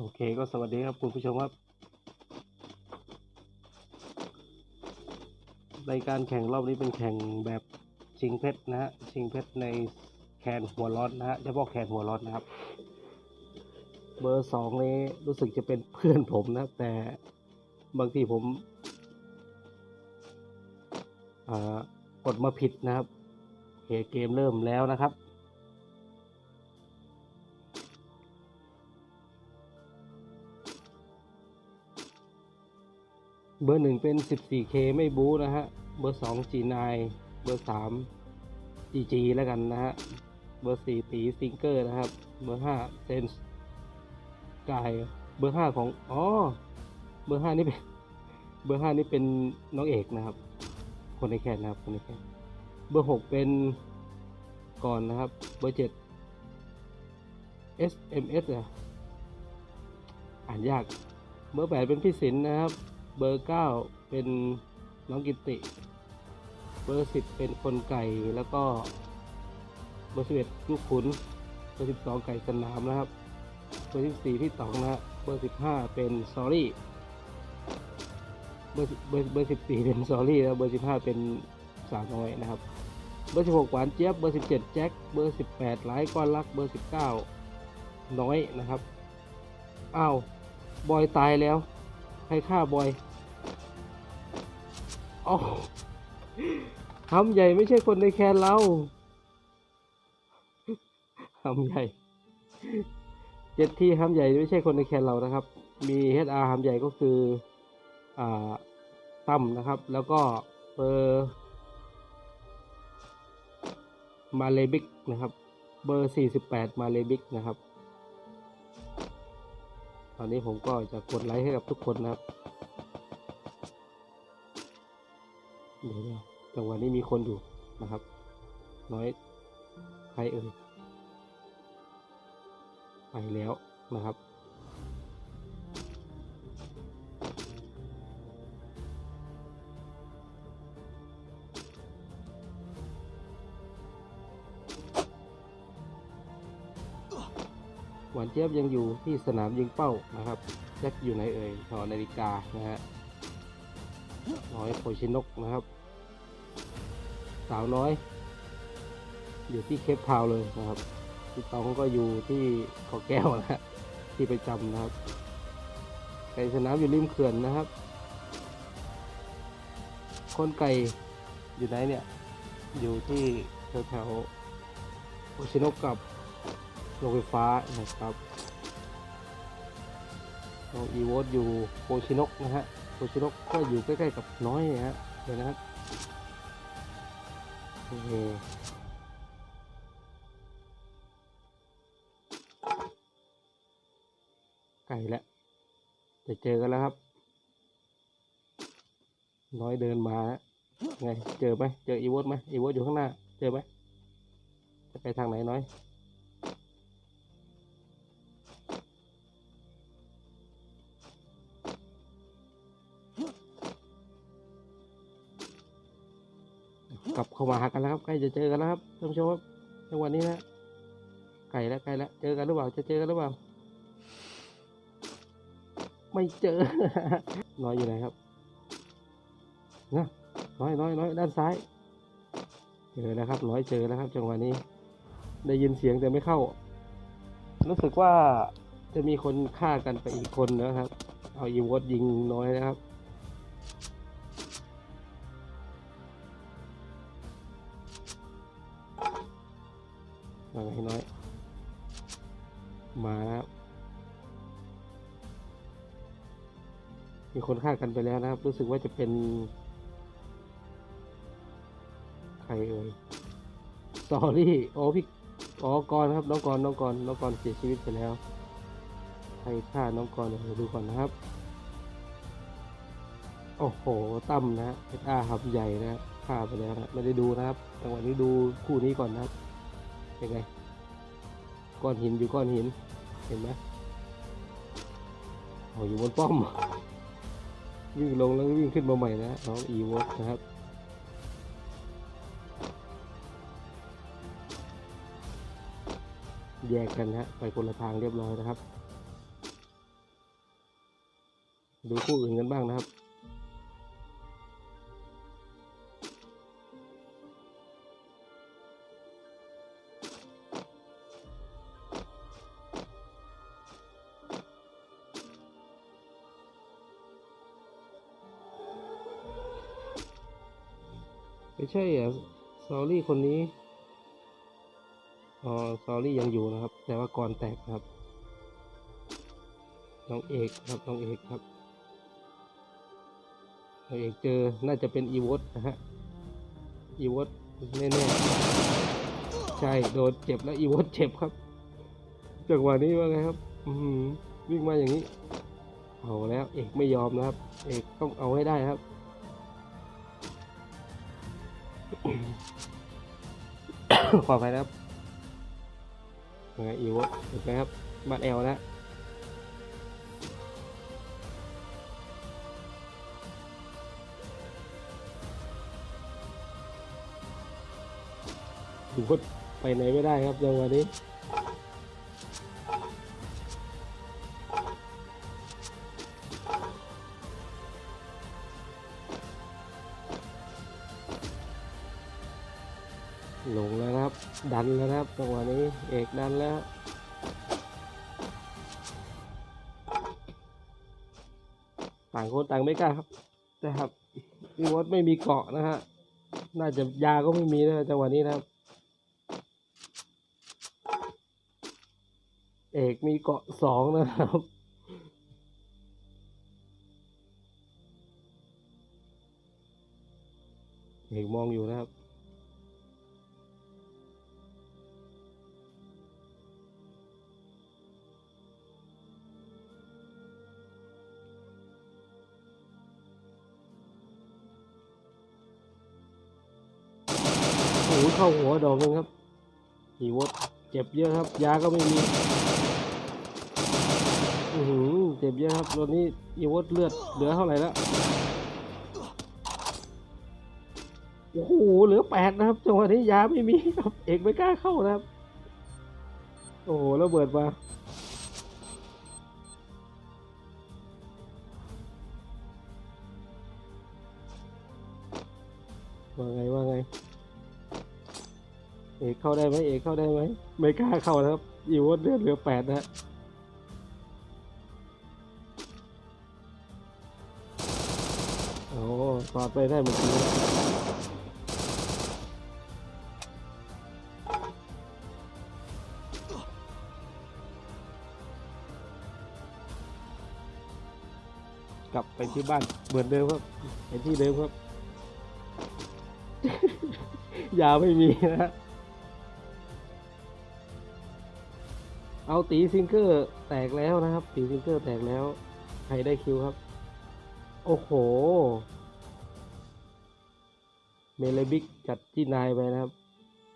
โอเคก็สวัสดีครับคุณผู้ชมครับ ในการแข่งรอบนี้เป็นแข่งแบบชิงเพชรนะฮะชิงเพชรในแคนหัวร้อนนะฮะเฉพาะแคนหัวร้อนนะครับ เบอร์สองนี้รู้สึกจะเป็นเพื่อนผมนะ แต่บางทีผมกดมาผิดนะครับโอเคเกมเริ่มแล้วนะครับ เบอร์หนึ่งเป็น 14K ไม่บู๊นะฮะ เบอร์สอง G9 เบอร์สาม GG แล้วกันนะฮะ เบอร์สี่ตีซิงเกอร์นะครับ เบอร์ห้าเซนส์กาย เบอร์ห้าของ อ๋อ เบอร์ห้านี่เป็น เบอร์ห้านี่เป็นน้องเอกนะครับ คนในแคนนะครับคนในแคนเบอร์หกเป็นก่อนนะครับ เบอร์เจ็ด SMS อะอ่านยาก เบอร์แปดเป็นพี่สินนะครับ เบอร์เก้าเป็นน้องกิติ เบอร์สิบเป็นคนไก่แล้วก็เบอร์สิบเอ็ดลูกขุน เบอร์สิบสองไก่สนามนะครับ เบอร์สิบสี่พี่ต๋องนะฮะ เบอร์สิบห้าเป็นซอรี่ เบอร์เบอร์เบอร์สิบสี่เป็นซอรี่แล้วเบอร์สิบห้าเป็นสาวน้อยนะครับ เบอร์สิบหกหวานเจี๊ยบ เบอร์สิบเจ็ดแจ็ค เบอร์สิบแปดไลท์ก้อนรัก เบอร์สิบเก้าน้อยนะครับ อ้าว บอยตายแล้ว ใครฆ่าบอย อ๋อหำใหญ่ไม่ใช่คนในแคนเราหำใหญ่เจ็ดที่หำใหญ่ไม่ใช่คนในแคนเรานะครับ มี HR หำใหญ่ก็คืออ่าตั้มนะครับ แล้วก็เบอร์มาเลบิกนะครับ เบอร์ 48 มาเลบิกนะครับ ตอนนี้ผมก็จะกดไลค์ให้กับทุกคนนะครับ เดี๋ยวนะจังหวะนี้มีคนอยู่นะครับ น้อยใครเอ่ยไปแล้วนะครับหวานเจี๊ยบยังอยู่ที่สนามยิงเป้านะครับแจ็คอยู่ไหนเอ่ยหอนาฬิกานะฮะน้อยโพชินกนะครับ สาวน้อย อยู่ที่เคปทาวเลยนะครับพี่ตองก็อยู่ที่ขอแก้วนะที่ไปจำนะครับไก่สนามอยู่ริมเขื่อนนะครับคนไก่อยู่ไหนเนี่ย อยู่ที่แถวแถวๆโพชินกกับโรงไฟฟ้านะครับน้องอีโวตอยู่โพชินกนะฮะโพชินกก็อยู่ใกล้ๆกับน้อยนะฮะเดี๋ยวนะครับ ไก่แล้วจะเจอกันแล้วครับ น้อยเดินมาไง เจอไหมเจออีโวตไหมอีโวตอยู่ข้างหน้า เจอไหมจะไปทางไหนน้อย เข้ามาหากันแล้วครับ ใกล้จะเจอกันแล้วครับท่านผู้ชมครับในวันนี้นะไก่แล้วไก่แล้วเจอกันหรือเปล่าจะเจอกันหรือเปล่า ไม่เจอน้อยอยู่ไหนครับนะน้อยน้อยน้อยด้านซ้าย เจอแล้วครับน้อยเจอแล้วครับจังหวะนี้ ได้ยินเสียงแต่ไม่เข้า รู้สึกว่าจะมีคนฆ่ากันไปอีกคนนะครับ เอาอีวอตยิงน้อยนะครับ มาให้น้อย มาแล้ว มีคนฆ่ากันไปแล้วนะครับ รู้สึกว่าจะเป็น ใครเอ่ยสอรี่โอ๋อพี่อ๋อกรครับ น้องกรน้องกรน้องกรเสียชีวิตไปแล้ว ใครฆ่าน้องกรเดี๋ยวดูก่อนนะครับ โอ้โห ตั้มนะเพชอาหับใหญ่นะฆ่าไปแล้วนะไม่ได้ดูนะครับจังหวะนี้ดูคู่นี้ก่อนนะครับ เป็นไง ก้อนหินอยู่ก้อนหิน เห็นไหมโอ้อยู่บนป้อม วิ่งลงแล้ววิ่งขึ้นมาใหม่นะน้องอีวอตนะครับแยกกันฮะไปคนละทางเรียบร้อยนะครับ ดูคู่อื่นกันบ้างนะครับ ใช่อะซอรี่คนนี้อ๋อซอรี่ยังอยู่นะครับ แต่ว่าก่อนแตกครับน้องเอกครับน้องเอกครับน้องเอกเจอน่าจะเป็นอีวอตนะฮะอีวอตแน่ๆใช่โดนเจ็บแล้วอีวอตเจ็บครับจังหวะนี้ว่าไงครับอืวิ่งมาอย่างนี้เอาแล้วเอกไม่ยอมนะครับ เอกต้องเอาให้ได้ครับ ขอไปนะครับยังไงอีวอตเห็นไหมครับบ้านแอลนะถือว่าไปไหนไม่ได้ครับจังหวะนี้ ลงแล้วนะครับ ดันแล้วนะครับจังหวะนี้เอกดันแล้วต่างคนต่างไม่กล้าครับแต่ครับพี่วอดไม่มีเกาะนะฮะน่าจะยาก็ไม่มีนะจังหวะนี้นะครับ เอกมีเกาะสองนะครับเอกมองอยู่นะครับ เข้าหัวดอกนึงครับอีวดเจ็บเยอะครับ ยาก็ไม่มีอือหือเจ็บเยอะครับตอนนี้อีวดเลือดเหลือเท่าไหร่แล้วโอ้โหเหลือแปดนะครับจังหวะนี้ยาไม่มีครับ เอกไม่กล้าเข้านะครับ โอ้โหระเบิดมาว่าไงว่าไง เอกเข้าได้ไหมเอกเข้าได้ไหมไม่กล้าเข้านะครับอีวอตเลือดเหลือแปดนะฮะโอ้ตอดไปได้เมื่อกี้นกลับไปที่บ้านเหมือนเดิมครับไปที่เดิมครับ ยาไม่มีนะ เอาตีซิงเกอร์แตกแล้วนะครับ ตีซิงเกอร์แตกแล้ว ใครได้คิวครับ โอ้โห เมเลบิกจัดที่นายไปนะครับ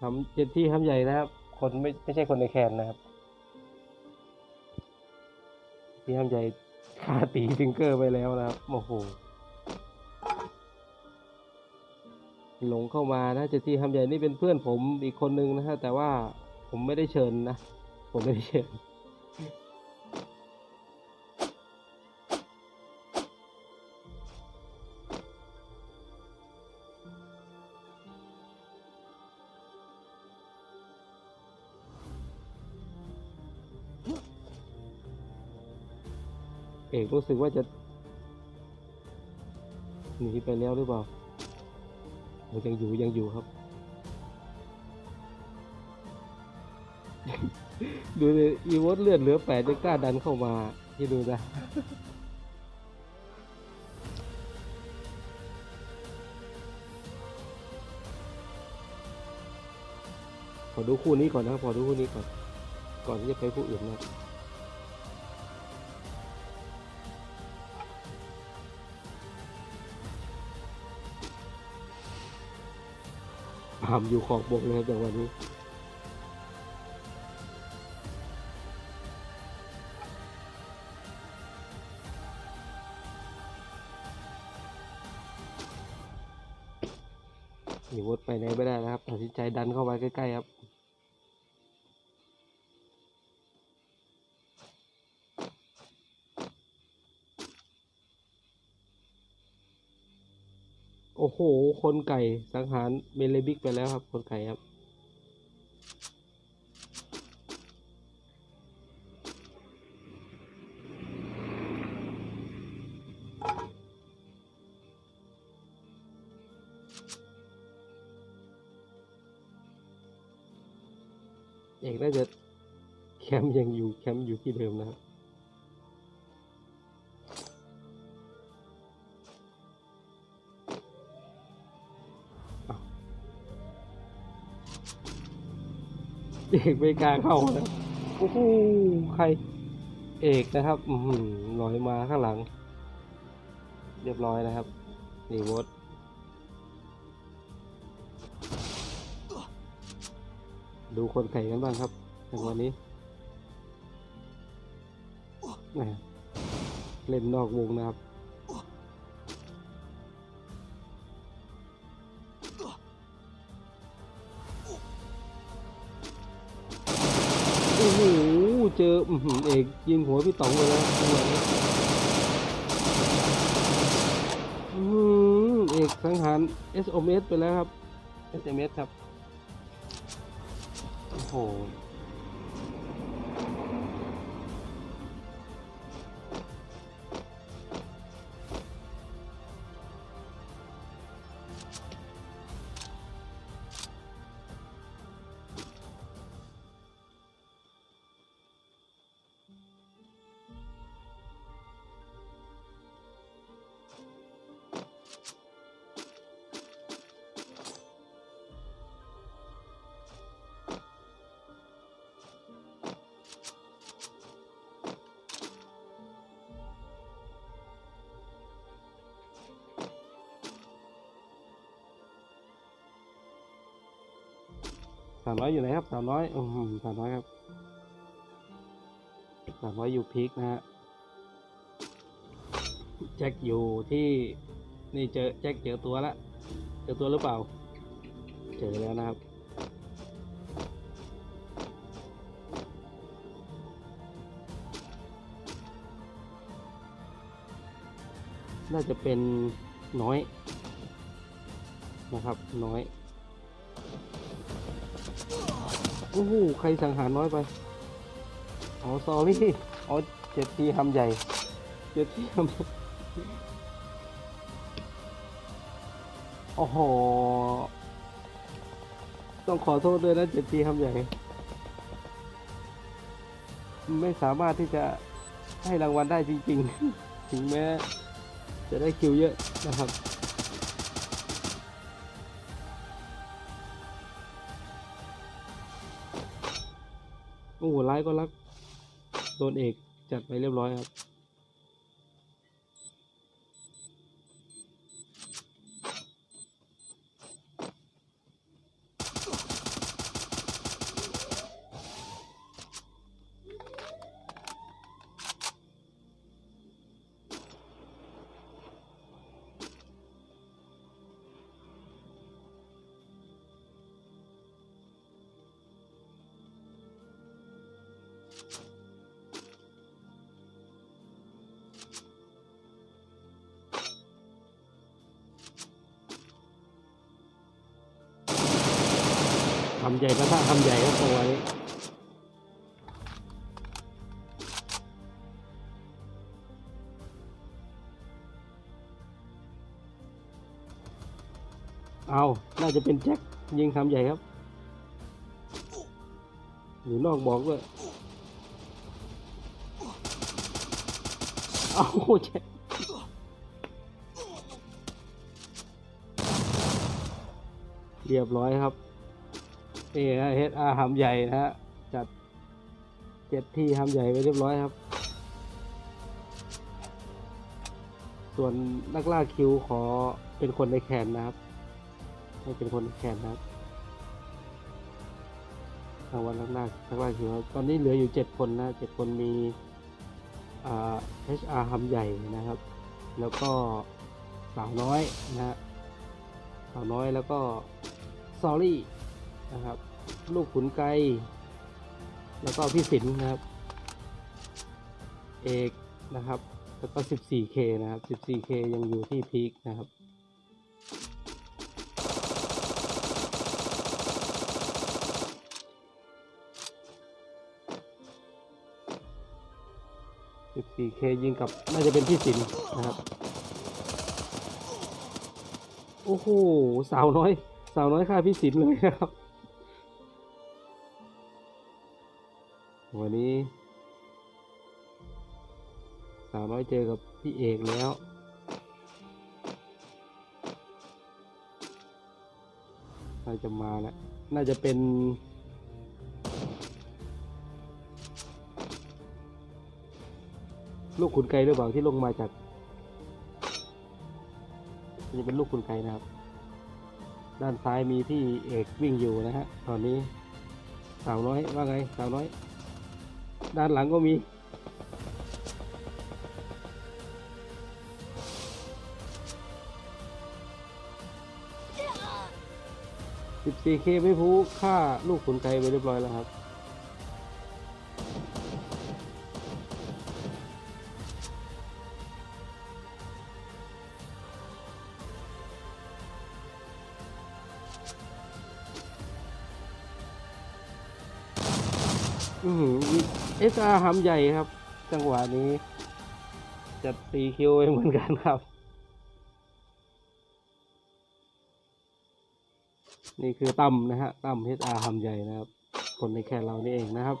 ทำเจ็ดที่ทำใหญ่นะครับ คนไม่ไม่ใช่คนในแคนนะครับ ที่ทำใหญ่ฆ่าตีซิงเกอร์ไปแล้วนะครับ โอ้โห หลงเข้ามานะเจดที่ทำใหญ่นี่เป็นเพื่อนผมอีกคนนึงนะฮะแต่ว่าผมไม่ได้เชิญนะ ผมไม่ได้เชิญเอกรู้สึกว่าจะหนีไปแล้วหรือเปล่าโอ้ยังอยู่ยังอยู่ครับ ดูเลยอีวอตเลือดเหลือแปดจะกล้าดันเข้ามาที่ดูนะขอดูคู่นี้ก่อนนะขอดูคู่นี้ก่อน ก่อนที่จะไปคู่อื่นนะครับอามอยู่ขอบบกเลยครับจังหวะนี้ คนไก่สังหารเมเลบิกไปแล้วครับ คนไก่ครับ เอกน่าจะแคมป์ยังอยู่แคมป์อยู่ที่เดิมนะครับ เอกไม่กล้าเข้านะโอ้โหใคร เอกนะครับอืลอยมาข้างหลัง เรียบร้อยนะครับนี่วดดูคนไข่กันบ้างครับจังหวะนี้เล่นนอกวงนะครับ เจอเอกยิงหัวพี่ต๋องไปแล้วจังหวะนี้อื้อหือเอกสังหาร SOS ไปแล้วครับ SMS ครับ โอ้โห สามร้อยอยู่ไหนครับสามร้อยอืมสามร้อยครับสามร้อยอยู่พีคนะฮะแจ็คอยู่ที่นี่เจอแจ็คเจอตัวละเจอตัวหรือเปล่า เจอแล้วนะครับน่าจะเป็นน้อยนะครับน้อย โอ้โหใครสังหารน้อยไปอ๋อซอรี่อ๋อเจ็ดทีทำใหญ่เจ็ดทีทำโอ้โหต้องขอโทษด้วยนะเจ็ดทีทำใหญ่ ไม่สามารถที่จะให้รางวัลได้จริง ๆ ถึงแม้จะได้คิวเยอะนะครับ โอ้โหร้ายก็รักโดนเอกจัดไปเรียบร้อยครับำใหญ่ก็ถ้าทำใหญ่ก็ตัวไว้เอา น่าจะเป็นแจ็คยิงทำใหญ่ครับ อยู่นอกบอกด้วย เอาแจ็คเรียบร้อยครับ นี่ฮะเฮดอาหำใหญ่นะฮะ จัดเจ็ดที่หำใหญ่ไปเรียบร้อยครับ ส่วนนักล่าคิวขอเป็นคนในแคนนะครับ ให้เป็นคนในแคนนะครับรางวัลนักล่านักล่าคิวครับตอนนี้เหลืออยู่เจ็ดคนนะเจ็ดคนมีอ่า HR หำใหญ่นะครับ แล้วก็สาวน้อยนะฮะสาวน้อยแล้วก็ซอรี่ นะครับ ลูกขุนไกแล้วก็พี่สินนะครับ เอกนะครับ แล้วก็ 14K นะครับ 14K ยังอยู่ที่พีคนะครับสิบสี่เคยิงกับน่าจะเป็นพี่สินนะครับ โอ้โหสาวน้อย สาวน้อยค่าพี่สินเลยนะครับ วันนี้ สาวน้อยเจอกับพี่เอกแล้ว น่าจะมาแล้ว น่าจะเป็น ลูกขุนไก่หรือเปล่าที่ลงมาจากจะเป็นลูกขุนไก่นะครับ ด้านซ้ายมีพี่เอกวิ่งอยู่นะฮะ ตอนนี้สาวน้อยว่าไงสาวน้อย ด้านหลังก็มี 14K ไม่พูฆ่าลูกขุนไก่ไปเรียบร้อยแล้วครับอือ เอสอาหำใหญ่ครับ จังหวะนี้ จัดตีคิวไว้เหมือนกันครับ นี่คือตั้มนะฮะตั้มเอสอาหำใหญ่นะครับ คนในแค่เรานี่เองนะครับ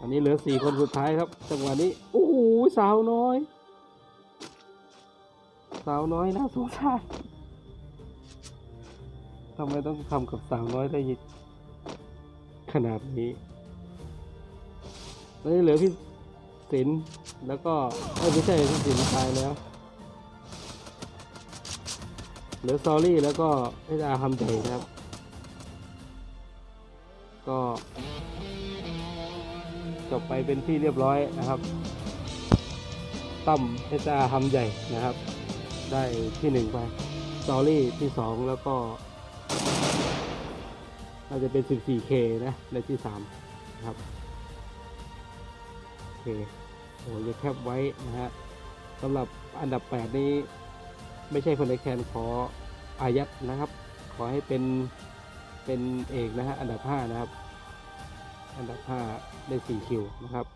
อันนี้เหลือสี่คนสุดท้ายครับ จังหวะนี้ โอ้โหสาวน้อย สาวน้อยน่าสงสารทำไมต้องทำกับสาวน้อยได้ยิน ขนาดนี้ตอนนี้เหลือพี่ศิลแล้วก็ไม่ใช่พี่ศิลตายแล้ว เหลือซอรี่แล้วก็เพชรอาคำใจนะครับ ก็จบไปเป็นที่เรียบร้อยนะครับ ตั้มเพชรอาคำใหญ่นะครับ ได้ที่หนึ่งไปซอรี่ที่สองแล้วก็ อาจะเป็น 14K นะในที่3นะครับโอเคโอ้ยแคบไว้นะฮะสำหรับอันดับ 8 นี้ ไม่ใช่คนในแคนขออายัดนะครับ ขอให้เป็นเป็นเอกนะฮะอันดับ 5 นะครับ อันดับ 5 ได้4คิวนะครับ